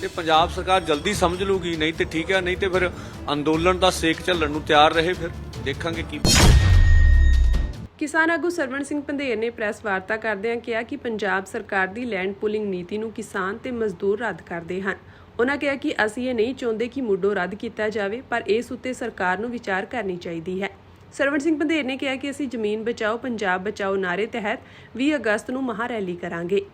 ਤੇ ਪੰਜਾਬ ਸਰਕਾਰ ਜਲਦੀ ਸਮਝ ਲੂਗੀ, ਨਹੀਂ ਤੇ ਠੀਕ ਹੈ, ਨਹੀਂ ਤੇ ਫਿਰ ਅੰਦੋਲਨ ਦਾ ਸੇਕ ਝੱਲਣ ਨੂੰ ਤਿਆਰ ਰਹੇ ਫਿਰ, ਦੇਖਾਂਗੇ ਕੀ ਕਿਸਾਨ ਆਗੂ ਸਰਵਣ ਸਿੰਘ ਪੰਧੇਰ ਨੇ ਪ੍ਰੈਸ ਵਾਰਤਾ ਕਰਦਿਆਂ ਕਿਹਾ ਕਿ ਪੰਜਾਬ ਸਰਕਾਰ ਦੀ ਲੈਂਡ ਪੁਲਿੰਗ ਨੀਤੀ ਨੂੰ ਕਿਸਾਨ ਤੇ ਮਜ਼ਦੂਰ ਰੱਦ ਕਰਦੇ ਹਨ। ਉਹਨਾਂ ਕਿਹਾ ਕਿ ਅਸੀਂ ਇਹ ਨਹੀਂ ਚਾਹੁੰਦੇ ਕਿ ਮੁੱਢੋਂ ਰੱਦ ਕੀਤਾ ਜਾਵੇ, ਪਰ ਇਸ ਉੱਤੇ ਸਰਕਾਰ ਨੂੰ ਵਿਚਾਰ ਕਰਨੀ ਚਾਹੀਦੀ ਹੈ। ਸਰਵਣ ਸਿੰਘ ਪੰਧੇਰ ਨੇ ਕਿਹਾ ਕਿ ਅਸੀਂ ਜ਼ਮੀਨ ਬਚਾਓ, ਪੰਜਾਬ ਬਚਾਓ ਨਾਰੇ ਤਹਿਤ 20 ਅਗਸਤ ਨੂੰ ਮਹਾ ਰੈਲੀ ਕਰਾਂਗੇ।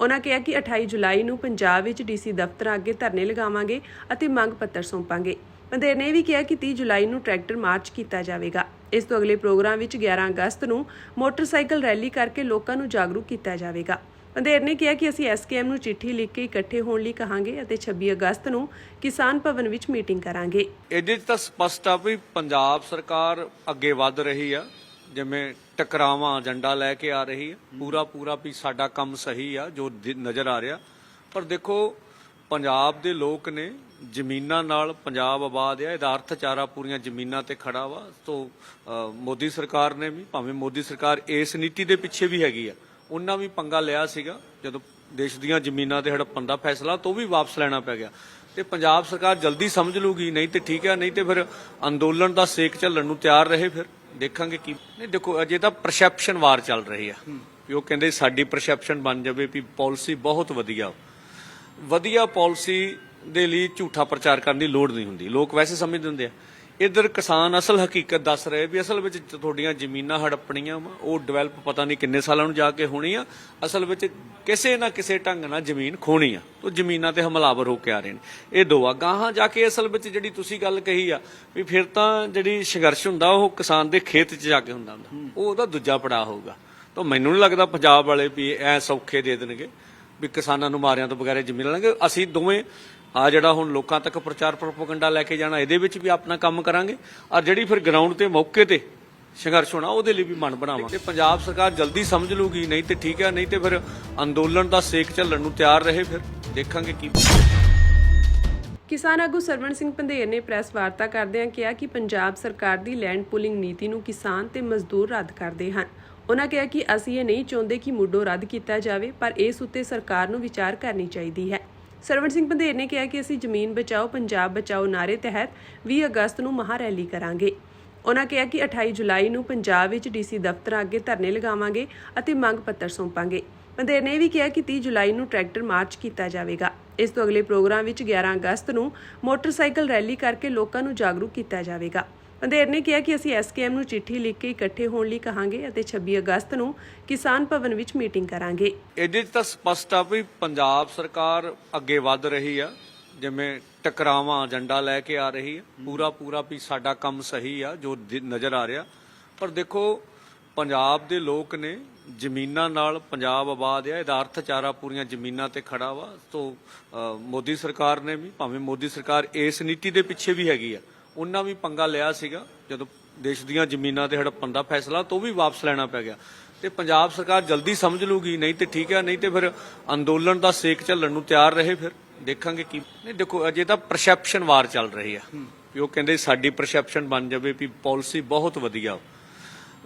ਉਹਨਾਂ ਕਿਹਾ ਕਿ 28 ਜੁਲਾਈ ਨੂੰ ਪੰਜਾਬ ਵਿੱਚ ਡੀਸੀ ਦਫ਼ਤਰਾਂ ਅੱਗੇ ਧਰਨੇ ਲਗਾਵਾਂਗੇ ਅਤੇ ਮੰਗ ਪੱਤਰ ਸੌਂਪਾਂਗੇ। ਪੰਧੇਰ ਨੇ ਵੀ ਕਿਹਾ ਕਿ 30 ਜੁਲਾਈ ਨੂੰ ਟਰੈਕਟਰ ਮਾਰਚ ਕੀਤਾ ਜਾਵੇਗਾ। ਇਸ ਤੋਂ ਅਗਲੇ ਪ੍ਰੋਗਰਾਮ ਵਿੱਚ 11 ਅਗਸਤ ਨੂੰ ਮੋਟਰਸਾਈਕਲ ਰੈਲੀ ਕਰਕੇ ਲੋਕਾਂ ਨੂੰ ਜਾਗਰੂਕ ਕੀਤਾ ਜਾਵੇਗਾ। ਪੰਧੇਰ ਨੇ ਕਿਹਾ ਕਿ ਅਸੀਂ ਐਸਕੇਐਮ ਨੂੰ ਚਿੱਠੀ ਲਿਖ ਕੇ ਇਕੱਠੇ ਹੋਣ ਲਈ ਕਹਾਂਗੇ ਅਤੇ 26 ਅਗਸਤ ਨੂੰ ਕਿਸਾਨ ਭਵਨ ਵਿੱਚ ਮੀਟਿੰਗ ਕਰਾਂਗੇ। ਇਹਦੇ 'ਚ ਤਾਂ ਸਪਸ਼ਟ ਆ ਵੀ ਪੰਜਾਬ ਸਰਕਾਰ ਅੱਗੇ ਵੱਧ ਰਹੀ ਆ। ਜਿਵੇਂ ਟਕਰਾਵਾਂ ਏਜੰਡਾ ਲੈ ਕੇ ਆ ਰਹੀ ਹੈ। ਪੂਰਾ ਪੂਰਾ ਵੀ ਸਾਡਾ ਕੰਮ ਸਹੀ ਆ ਜੋ ਦਿ- ਨਜ਼ਰ ਆ ਰਿਹਾ। ਪਰ ਦੇਖੋ ਪੰਜਾਬ ਦੇ ਲੋਕ ਨੇ ਜ਼ਮੀਨਾਂ ਨਾਲ ਪੰਜਾਬ ਆਬਾਦ ਆ। ਇਹਦਾ ਅਰਥਚਾਰਾ ਪੂਰੀਆਂ ਜ਼ਮੀਨਾਂ ਤੇ ਖੜਾ ਵਾ। ਤੋਂ ਅ, ਮੋਦੀ ਸਰਕਾਰ ਨੇ ਵੀ ਭਾਵੇਂ ਮੋਦੀ ਸਰਕਾਰ ਇਸ ਨੀਤੀ ਦੇ ਪਿੱਛੇ ਵੀ ਹੈਗੀ ਆ ਉਹਨਾਂ ਵੀ ਪੰਗਾ ਲਿਆ ਸੀਗਾ ਜਦੋਂ ਦੇਸ਼ ਦੀਆਂ ਜ਼ਮੀਨਾਂ ਤੇ ਹੜੱਪਣ ਦਾ ਫੈਸਲਾ ਤੋਂ ਵੀ ਵਾਪਸ ਲੈਣਾ ਪੈ ਗਿਆ। ਤੇ ਪੰਜਾਬ ਸਰਕਾਰ ਜਲਦੀ ਸਮਝ ਲੂਗੀ ਨਹੀਂ ਤੇ ਠੀਕ ਆ ਨਹੀਂ ਤੇ ਫਿਰ ਅੰਦੋਲਨ ਦਾ ਸੇਕ ਝੱਲਣ ਨੂੰ ਤਿਆਰ ਰਹੇ ਫਿਰ। ਦੇਖਾਂਗੇ ਕੀ। ਨਹੀਂ ਦੇਖੋ ਅਜੇ ਤਾਂ ਪਰਸੈਪਸ਼ਨ ਵਾਰ ਚੱਲ ਰਹੀ ਆ। ਵੀ ਉਹ ਕਹਿੰਦੇ ਸਾਡੀ ਪਰਸੈਪਸ਼ਨ ਬਣ ਜਾਵੇ ਵੀ ਪਾਲਿਸੀ ਬਹੁਤ ਵਧੀਆ। ਵਧੀਆ ਪਾਲਿਸੀ ਦੇ ਲਈ ਝੂਠਾ ਪ੍ਰਚਾਰ ਕਰਨ ਦੀ ਲੋੜ ਨਹੀਂ ਹੁੰਦੀ। ਲੋਕ ਵੈਸੇ ਸਮਝਦੇ ਹੁੰਦੇ ਆ। ਇਧਰ ਕਿਸਾਨ ਅਸਲ ਹਕੀਕਤ ਦੱਸ ਰਹੇ ਵੀ ਅਸਲ ਵਿੱਚ ਤੁਹਾਡੀਆਂ ਜ਼ਮੀਨਾਂ ਹੜੱਪਣੀਆਂ ਵਾ, ਉਹ ਡਿਵੈਲਪ ਪਤਾ ਨਹੀਂ ਕਿੰਨੇ ਸਾਲਾਂ ਨੂੰ ਜਾ ਕੇ ਹੋਣੀ ਆ ਅਸਲ ਵਿੱਚ ਕਿਸੇ ਨਾ ਕਿਸੇ ਢੰਗ ਨਾਲ ਜ਼ਮੀਨ ਖੋਣੀ ਆ ਉਹ ਜ਼ਮੀਨਾਂ ਤੇ ਹਮਲਾਵਰ ਹੋ ਕੇ ਆ ਰਹੇ ਨੇ। ਇਹ ਦੋ ਆ ਗਾਹਾਂ ਜਾ ਕੇ ਅਸਲ ਵਿੱਚ ਜਿਹੜੀ ਤੁਸੀਂ ਗੱਲ ਕਹੀ ਆ, ਵੀ ਫਿਰ ਤਾਂ ਜਿਹੜੀ ਸੰਘਰਸ਼ ਹੁੰਦਾ, ਉਹ ਕਿਸਾਨ ਦੇ ਖੇਤ 'ਚ ਜਾ ਕੇ ਹੁੰਦਾ ਹੁੰਦਾ, ਉਹ ਉਹਦਾ ਦੂਜਾ ਪੜਾਅ ਹੋਊਗਾ। ਤਾਂ ਮੈਨੂੰ ਨਹੀਂ ਲੱਗਦਾ ਪੰਜਾਬ ਵਾਲੇ ਵੀ ਐ ਸੌਖੇ ਦੇ ਦੇਣਗੇ, ਵੀ ਕਿਸਾਨਾਂ ਨੂੰ ਮਾਰਿਆਂ ਤੋਂ ਬਗੈਰ ਜ਼ਮੀਨ ਲੈਣਗੇ ਅਸੀਂ ਦੋਵੇਂ ਆ ਜਿਹੜਾ ਹੁਣ ਲੋਕਾਂ ਤੱਕ ਪ੍ਰਚਾਰ ਪ੍ਰੋਪਗੈਂਡਾ ਲੈ ਕੇ ਜਾਣਾ ਇਹਦੇ ਵਿੱਚ ਵੀ ਆਪਣਾ ਕੰਮ ਕਰਾਂਗੇ। ਔਰ ਜਿਹੜੀ ਫਿਰ ਗਰਾਊਂਡ ਤੇ ਮੌਕੇ ਤੇ ਸੰਘਰਸ਼ ਹੋਣਾ ਉਹਦੇ ਲਈ ਵੀ ਮਨ ਬਣਾਵਾਂਗੇ ਤੇ ਪੰਜਾਬ ਸਰਕਾਰ ਜਲਦੀ ਸਮਝ ਲੂਗੀ ਨਹੀਂ ਤੇ ਠੀਕ ਹੈ ਨਹੀਂ ਤੇ ਫਿਰ ਅੰਦੋਲਨ ਦਾ ਸੇਕ ਝੱਲਣ ਨੂੰ ਤਿਆਰ ਰਹੇ ਫਿਰ। ਦੇਖਾਂਗੇ ਕੀ ਕਿਸਾਨ ਆਗੂ ਸਰਵਣ ਸਿੰਘ ਪੰਧੇਰ ਨੇ ਪ੍ਰੈਸ ਵਾਰਤਾ ਕਰਦਿਆਂ ਕਿਹਾ ਕਿ ਪੰਜਾਬ ਸਰਕਾਰ ਦੀ ਲੈਂਡ ਪੁਲਿੰਗ ਨੀਤੀ ਨੂੰ ਕਿਸਾਨ ਤੇ ਮਜ਼ਦੂਰ ਰੱਦ ਕਰਦੇ ਹਨ। ਉਹਨਾਂ ਕਿਹਾ ਕਿ ਅਸੀਂ ਇਹ ਨਹੀਂ ਚਾਹੁੰਦੇ ਕਿ ਮੁੱਢੋਂ ਰੱਦ ਕੀਤਾ ਜਾਵੇ ਪਰ ਇਸ ਉੱਤੇ ਸਰਕਾਰ ਨੂੰ ਵਿਚਾਰ ਕਰਨੀ ਚਾਹੀਦੀ ਹੈ। ਸਰਵਣ ਸਿੰਘ ਪੰਧੇਰ ਨੇ ਕਿਹਾ ਕਿ ਅਸੀਂ ਜ਼ਮੀਨ ਬਚਾਓ, ਪੰਜਾਬ ਬਚਾਓ ਨਾਰੇ ਤਹਿਤ 20 ਅਗਸਤ ਨੂੰ ਮਹਾ ਰੈਲੀ ਕਰਾਂਗੇ। ਉਹਨਾਂ ਕਿਹਾ ਕਿ 28 ਜੁਲਾਈ ਨੂੰ ਪੰਜਾਬ ਵਿੱਚ ਡੀਸੀ ਦਫ਼ਤਰਾਂ ਅੱਗੇ ਧਰਨੇ ਲਗਾਵਾਂਗੇ ਅਤੇ ਮੰਗ ਪੱਤਰ ਸੌਂਪਾਂਗੇ। ਪੰਧੇਰ ਨੇ ਵੀ ਕਿਹਾ ਕਿ 30 ਜੁਲਾਈ ਨੂੰ ਟਰੈਕਟਰ ਮਾਰਚ ਕੀਤਾ ਜਾਵੇਗਾ। ਇਸ ਤੋਂ ਅਗਲੇ ਪ੍ਰੋਗਰਾਮ ਵਿੱਚ 11 ਅਗਸਤ ਨੂੰ ਮੋਟਰਸਾਈਕਲ ਰੈਲੀ ਕਰਕੇ ਲੋਕਾਂ ਨੂੰ ਜਾਗਰੂਕ ਕੀਤਾ ਜਾਵੇਗਾ। ਪੰਧੇਰ ਨੇ ਕਿਹਾ ਕਿ ਅਸੀਂ ਐਸਕੇਐਮ ਨੂੰ ਚਿੱਠੀ ਲਿਖ ਕੇ ਇਕੱਠੇ ਹੋਣ ਲਈ ਕਹਾਂਗੇ ਅਤੇ 26 ਅਗਸਤ ਨੂੰ ਕਿਸਾਨ ਭਵਨ ਵਿੱਚ ਮੀਟਿੰਗ ਕਰਾਂਗੇ। ਇਹਦੇ 'ਚ ਤਾਂ ਸਪਸ਼ਟ ਆ ਵੀ ਪੰਜਾਬ ਸਰਕਾਰ ਅੱਗੇ ਵੱਧ ਰਹੀ ਆ, ਜਿਵੇਂ ਟਕਰਾਵਾਂ, ਏਜੰਡਾ ਲੈ ਕੇ ਆ ਰਹੀ ਆ। ਪੂਰਾ ਪੂਰਾ ਵੀ ਸਾਡਾ ਕੰਮ ਸਹੀ ਆ, ਜੋ ਨਜ਼ਰ ਆ ਰਿਹਾ। ਪਰ ਦੇਖੋ, ਪੰਜਾਬ ਦੇ ਲੋਕ ਨੇ ਜ਼ਮੀਨਾਂ ਨਾਲ ਪੰਜਾਬ ਆਬਾਦ ਆ। ਇਹਦਾ ਅਰਥਚਾਰਾ ਪੂਰੀਆਂ ਜ਼ਮੀਨਾਂ ਤੇ ਖੜਾ ਵਾ। ਤੋਂ ਮੋਦੀ ਸਰਕਾਰ ਨੇ ਵੀ, ਭਾਵੇਂ ਮੋਦੀ ਸਰਕਾਰ ਇਸ ਨੀਤੀ ਦੇ ਪਿੱਛੇ ਵੀ ਹੈਗੀ ਆ ਉਹਨਾਂ ਵੀ ਪੰਗਾ ਲਿਆ ਸੀਗਾ ਜਦੋਂ ਦੇਸ਼ ਦੀਆਂ ਜ਼ਮੀਨਾਂ ਤੇ ਹੜੱਪਣ ਦਾ ਫੈਸਲਾ ਤੋਂ ਵੀ ਵਾਪਸ ਲੈਣਾ ਪੈ ਗਿਆ। ਤੇ ਪੰਜਾਬ ਸਰਕਾਰ ਜਲਦੀ ਸਮਝ ਲੂਗੀ ਨਹੀਂ ਤੇ ਠੀਕ ਹੈ ਨਹੀਂ ਤੇ ਫਿਰ ਅੰਦੋਲਨ ਦਾ ਸੇਕ ਝੱਲਣ ਨੂੰ ਤਿਆਰ ਰਹੇ ਫਿਰ। ਦੇਖਾਂਗੇ ਕੀ ਨਹੀਂ ਦੇਖੋ ਅਜੇ ਤਾਂ ਪਰਸੈਪਸ਼ਨ ਵਾਰ ਚੱਲ ਰਹੀ ਆ। ਵੀ ਉਹ ਕਹਿੰਦੇ ਸਾਡੀ ਪਰਸੈਪਸ਼ਨ ਬਣ ਜਾਵੇ ਵੀ ਪਾਲਿਸੀ ਬਹੁਤ ਵਧੀਆ।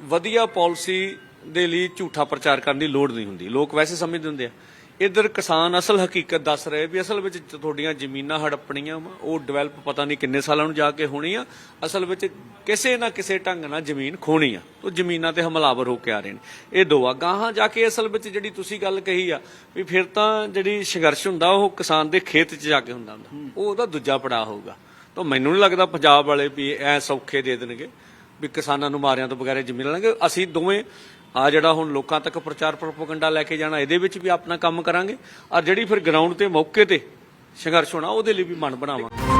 ਵਧੀਆ ਪਾਲਿਸੀ ਦੇ ਲਈ ਝੂਠਾ ਪ੍ਰਚਾਰ ਕਰਨ ਦੀ ਲੋੜ ਨਹੀਂ ਹੁੰਦੀ। ਲੋਕ ਵੈਸੇ ਸਮਝਦੇ ਹੁੰਦੇ ਆ। ਇਧਰ ਕਿਸਾਨ ਅਸਲ ਹਕੀਕਤ ਦੱਸ ਰਹੇ ਵੀ ਅਸਲ ਵਿੱਚ ਤੁਹਾਡੀਆਂ ਜ਼ਮੀਨਾਂ ਹੜੱਪਣੀਆਂ ਵਾ, ਉਹ ਡਿਵੈਲਪ ਪਤਾ ਨਹੀਂ ਕਿੰਨੇ ਸਾਲਾਂ ਨੂੰ ਜਾ ਕੇ ਹੋਣੀ ਆ ਅਸਲ ਵਿੱਚ ਕਿਸੇ ਨਾ ਕਿਸੇ ਢੰਗ ਨਾਲ ਜ਼ਮੀਨ ਖੋਣੀ ਆ ਉਹ ਜ਼ਮੀਨਾਂ ਤੇ ਹਮਲਾਵਰ ਹੋ ਕੇ ਆ ਰਹੇ ਨੇ। ਇਹ ਦੋ ਆ, ਗਾਹਾਂ ਜਾ ਕੇ ਅਸਲ ਵਿੱਚ ਜਿਹੜੀ ਤੁਸੀਂ ਗੱਲ ਕਹੀ ਆ, ਵੀ ਫਿਰ ਤਾਂ ਜਿਹੜੀ ਸੰਘਰਸ਼ ਹੁੰਦਾ, ਉਹ ਕਿਸਾਨ ਦੇ ਖੇਤ 'ਚ ਜਾ ਕੇ ਹੁੰਦਾ ਹੁੰਦਾ। ਉਹ ਉਹਦਾ ਦੂਜਾ ਪੜਾਅ ਹੋਊਗਾ। ਤਾਂ ਮੈਨੂੰ ਨਹੀਂ ਲੱਗਦਾ ਪੰਜਾਬ ਵਾਲੇ ਵੀ ਐ ਸੌਖੇ ਦੇ ਦੇਣਗੇ, ਵੀ ਕਿਸਾਨਾਂ ਨੂੰ ਮਾਰਿਆਂ ਤੋਂ ਬਗੈਰ ਜ਼ਮੀਨ ਲੈਣਗੇ। ਅਸੀਂ ਦੋਵੇਂ ਆ ਜਿਹੜਾ ਹੁਣ ਲੋਕਾਂ ਤੱਕ ਪ੍ਰਚਾਰ ਪ੍ਰੋਪਗੈਂਡਾ ਲੈ ਕੇ ਜਾਣਾ, ਇਹਦੇ ਵਿੱਚ ਵੀ ਆਪਣਾ ਕੰਮ ਕਰਾਂਗੇ। ਔਰ ਜਿਹੜੀ ਫਿਰ ਗਰਾਊਂਡ ਤੇ ਮੌਕੇ ਤੇ ਸੰਘਰਸ਼ ਹੋਣਾ, ਉਹਦੇ ਲਈ ਵੀ ਮਨ ਬਣਾਵਾਂਗੇ।